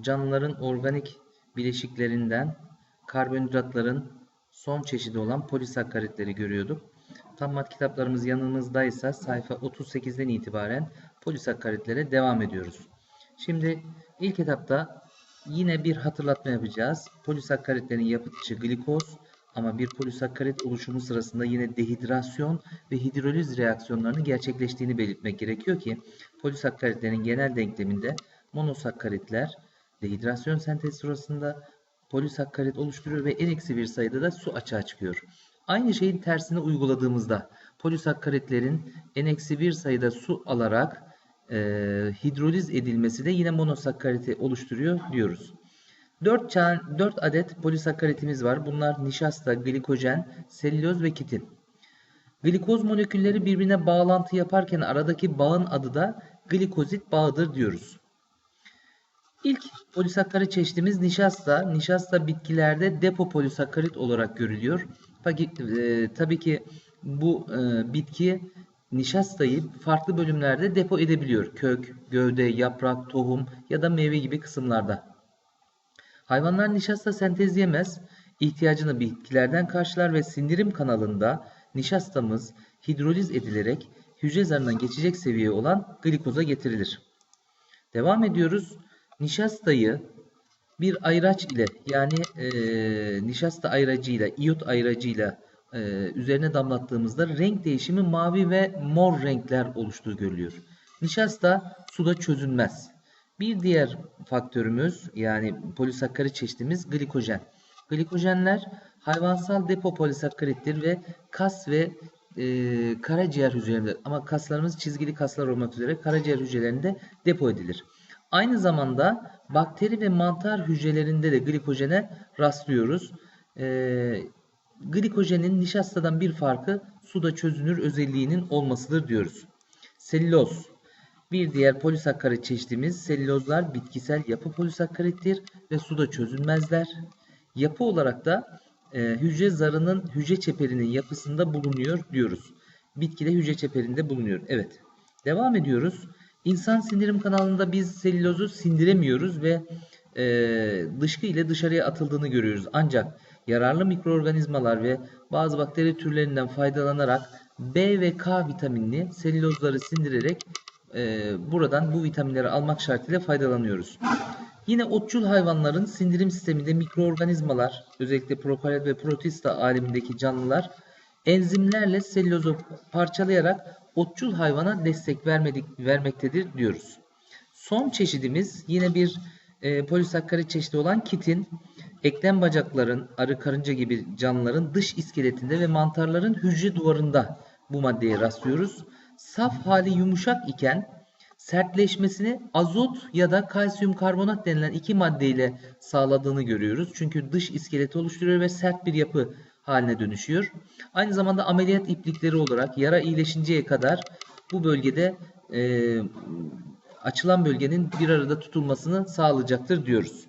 canlıların organik bileşiklerinden karbonhidratların son çeşidi olan polisakkaritleri görüyorduk. Tam mat kitaplarımız yanımızdaysa sayfa 38'den itibaren polisakkaritlere devam ediyoruz. Şimdi ilk etapta yine bir hatırlatma yapacağız. Polisakkaritlerin yapıtıcı glikoz ama bir polisakkarit oluşumu sırasında yine dehidrasyon ve hidroliz reaksiyonlarının gerçekleştiğini belirtmek gerekiyor ki polisakkaritlerin genel denkleminde monosakkaritler dehidrasyon sentezi sırasında polisakkarit oluşturuyor ve en eksi bir sayıda da su açığa çıkıyor. Aynı şeyin tersini uyguladığımızda polisakkaritlerin en eksi bir sayıda su alarak e, hidroliz edilmesi de yine monosakkariti oluşturuyor diyoruz. 4, 4 adet polisakkaritimiz var. Bunlar nişasta, glikojen, selüloz ve kitin. Glikoz molekülleri birbirine bağlantı yaparken aradaki bağın adı da glikozit bağıdır diyoruz. İlk polisakkarit çeşidimiz nişasta. Nişasta bitkilerde depo polisakkarit olarak görülüyor. E, tabii ki bu e, bitki nişastayı farklı bölümlerde depo edebiliyor. Kök, gövde, yaprak, tohum ya da meyve gibi kısımlarda. Hayvanlar nişasta sentezleyemez, ihtiyacını bitkilerden karşılar ve sindirim kanalında nişastamız hidroliz edilerek hücre zarından geçecek seviyeye olan glikoza getirilir. Devam ediyoruz. Nişastayı bir ayraç ile yani e, nişasta ayracıyla, iyot ayracıyla e, üzerine damlattığımızda renk değişimi mavi ve mor renkler oluştuğu görülüyor. Nişasta suda çözünmez. Bir diğer faktörümüz yani polisakkarit çeşitimiz glikojen. Glikojenler hayvansal depo polisakkarittir ve kas ve e, karaciğer hücrelerinde ama kaslarımız çizgili kaslar olmak üzere karaciğer hücrelerinde depo edilir. Aynı zamanda bakteri ve mantar hücrelerinde de glikojene rastlıyoruz. E, glikojenin nişastadan bir farkı suda çözünür özelliğinin olmasıdır diyoruz. Selüloz bir diğer polisakkarit çeşidimiz selülozlar bitkisel yapı polisakkarittir ve suda çözünmezler. Yapı olarak da e, hücre zarının hücre çeperinin yapısında bulunuyor diyoruz. Bitkide hücre çeperinde bulunuyor. Evet. Devam ediyoruz. İnsan sindirim kanalında biz selülozu sindiremiyoruz ve e, dışkı ile dışarıya atıldığını görüyoruz. Ancak yararlı mikroorganizmalar ve bazı bakteri türlerinden faydalanarak B ve K vitaminli selülozları sindirerek e, buradan bu vitaminleri almak şartıyla faydalanıyoruz. Yine otçul hayvanların sindirim sisteminde mikroorganizmalar, özellikle prokaryot ve protista alemindeki canlılar enzimlerle selülozu parçalayarak otçul hayvana destek vermedik, vermektedir diyoruz. Son çeşidimiz yine bir e, polisakkarit çeşidi olan kitin, eklem bacakların, arı karınca gibi canlıların dış iskeletinde ve mantarların hücre duvarında bu maddeye rastlıyoruz. Saf hali yumuşak iken sertleşmesini azot ya da kalsiyum karbonat denilen iki maddeyle sağladığını görüyoruz. Çünkü dış iskeleti oluşturuyor ve sert bir yapı haline dönüşüyor. Aynı zamanda ameliyat iplikleri olarak yara iyileşinceye kadar bu bölgede e, açılan bölgenin bir arada tutulmasını sağlayacaktır diyoruz.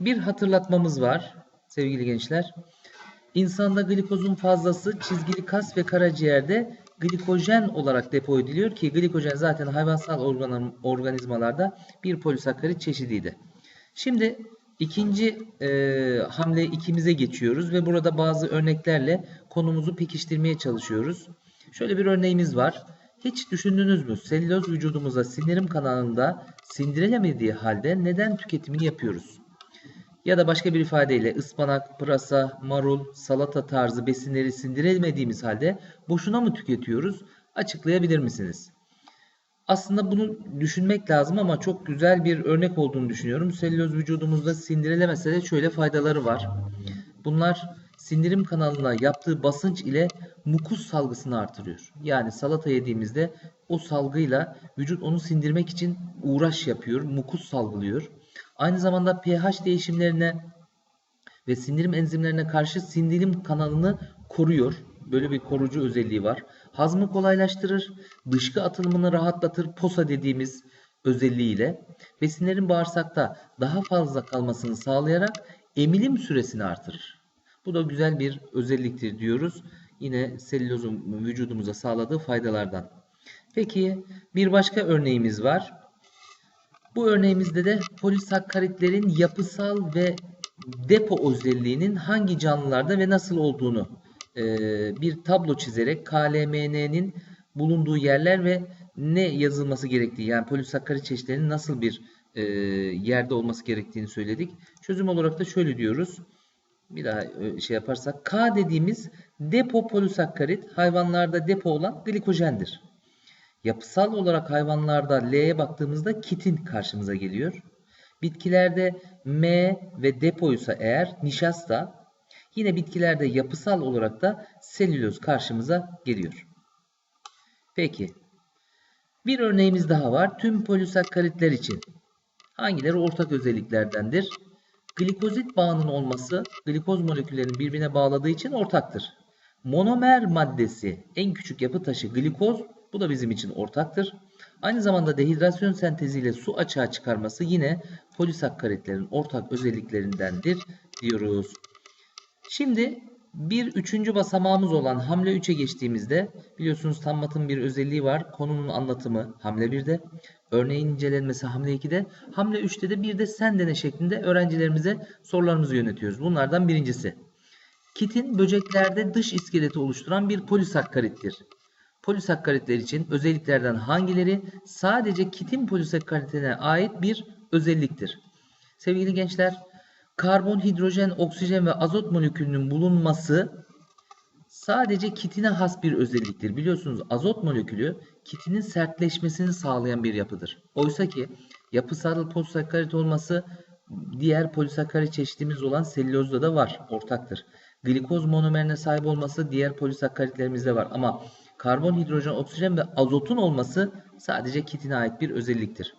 Bir hatırlatmamız var sevgili gençler. İnsanda glikozun fazlası çizgili kas ve karaciğerde glikojen olarak depo ediliyor ki glikojen zaten hayvansal organ, organizmalarda bir polisakkarit çeşidiydi. Şimdi ikinci e, hamle ikimize geçiyoruz ve burada bazı örneklerle konumuzu pekiştirmeye çalışıyoruz. Şöyle bir örneğimiz var. Hiç düşündünüz mü? Selüloz vücudumuza sindirim kanalında sindirilemediği halde neden tüketimini yapıyoruz? Ya da başka bir ifadeyle ıspanak, pırasa, marul, salata tarzı besinleri sindiremediğimiz halde boşuna mı tüketiyoruz? Açıklayabilir misiniz? Aslında bunu düşünmek lazım ama çok güzel bir örnek olduğunu düşünüyorum. Selüloz vücudumuzda sindirilemese de şöyle faydaları var. Bunlar sindirim kanalına yaptığı basınç ile mukus salgısını artırıyor. Yani salata yediğimizde o salgıyla vücut onu sindirmek için uğraş yapıyor, mukus salgılıyor. Aynı zamanda pH değişimlerine ve sindirim enzimlerine karşı sindirim kanalını koruyor. Böyle bir korucu özelliği var. Hazmı kolaylaştırır, dışkı atılımını rahatlatır, posa dediğimiz özelliğiyle. Besinlerin bağırsakta daha fazla kalmasını sağlayarak emilim süresini artırır. Bu da güzel bir özelliktir diyoruz. Yine selülozun vücudumuza sağladığı faydalardan. Peki bir başka örneğimiz var. Bu örneğimizde de polisakkaritlerin yapısal ve depo özelliğinin hangi canlılarda ve nasıl olduğunu e, bir tablo çizerek KLMN'nin bulunduğu yerler ve ne yazılması gerektiği yani polisakkarit çeşitlerinin nasıl bir e, yerde olması gerektiğini söyledik. Çözüm olarak da şöyle diyoruz. Bir daha e, şey yaparsak K dediğimiz depo polisakkarit hayvanlarda depo olan glikojendir. Yapısal olarak hayvanlarda L'ye baktığımızda kitin karşımıza geliyor. Bitkilerde M ve depoysa eğer nişasta, yine bitkilerde yapısal olarak da selüloz karşımıza geliyor. Peki. Bir örneğimiz daha var. Tüm polisakkaritler için. Hangileri ortak özelliklerdendir? Glikozit bağının olması glikoz moleküllerini birbirine bağladığı için ortaktır. Monomer maddesi en küçük yapı taşı glikoz bu da bizim için ortaktır. Aynı zamanda dehidrasyon senteziyle su açığa çıkarması yine polisakkaritlerin ortak özelliklerindendir diyoruz. Şimdi bir üçüncü basamağımız olan hamle 3'e geçtiğimizde biliyorsunuz tammatın bir özelliği var. Konunun anlatımı hamle 1'de, örneğin incelenmesi hamle 2'de, hamle 3'te de bir de sen dene şeklinde öğrencilerimize sorularımızı yönetiyoruz. Bunlardan birincisi. Kitin böceklerde dış iskeleti oluşturan bir polisakkarittir. Polisakkaritler için özelliklerden hangileri sadece kitin polisakkaritine ait bir özelliktir? Sevgili gençler, karbon, hidrojen, oksijen ve azot molekülünün bulunması sadece kitine has bir özelliktir. Biliyorsunuz azot molekülü kitinin sertleşmesini sağlayan bir yapıdır. Oysa ki yapısal polisakkarit olması diğer polisakkarit çeşitimiz olan selülozda da var, ortaktır. Glikoz monomerine sahip olması diğer polisakkaritlerimizde var ama karbon, hidrojen, oksijen ve azotun olması sadece kitine ait bir özelliktir.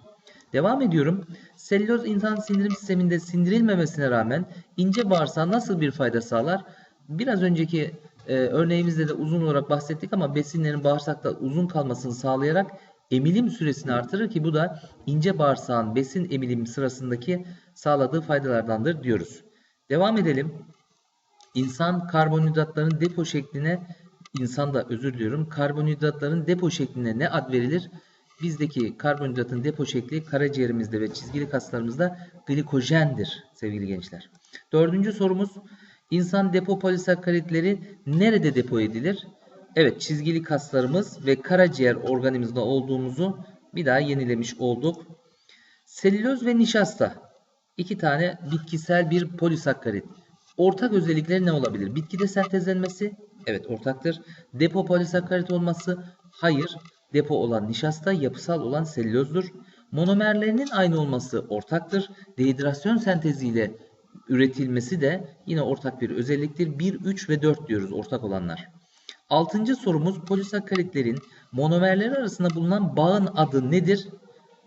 Devam ediyorum. Selüloz insan sindirim sisteminde sindirilmemesine rağmen ince bağırsağa nasıl bir fayda sağlar? Biraz önceki e, örneğimizde de uzun olarak bahsettik ama besinlerin bağırsakta uzun kalmasını sağlayarak emilim süresini artırır ki bu da ince bağırsağın besin emilim sırasındaki sağladığı faydalardandır diyoruz. Devam edelim. İnsan karbonhidratların depo şekline insanda özür diliyorum karbonhidratların depo şekline ne ad verilir? Bizdeki karbonhidratın depo şekli karaciğerimizde ve çizgili kaslarımızda glikojendir sevgili gençler. Dördüncü sorumuz insan depo polisakkaritleri nerede depo edilir? Evet çizgili kaslarımız ve karaciğer organizmde olduğumuzu bir daha yenilemiş olduk. Selüloz ve nişasta iki tane bitkisel bir polisakkarit. Ortak özellikleri ne olabilir? Bitkide sentezlenmesi evet ortaktır. Depo polisakkarit olması hayır. Depo olan nişasta yapısal olan selülozdur. Monomerlerinin aynı olması ortaktır. Dehidrasyon senteziyle üretilmesi de yine ortak bir özelliktir. 1, 3 ve 4 diyoruz ortak olanlar. Altıncı sorumuz polisakkaritlerin monomerleri arasında bulunan bağın adı nedir?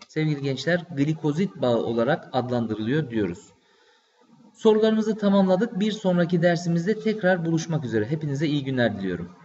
Sevgili gençler glikozit bağı olarak adlandırılıyor diyoruz. Sorularımızı tamamladık. Bir sonraki dersimizde tekrar buluşmak üzere. Hepinize iyi günler diliyorum.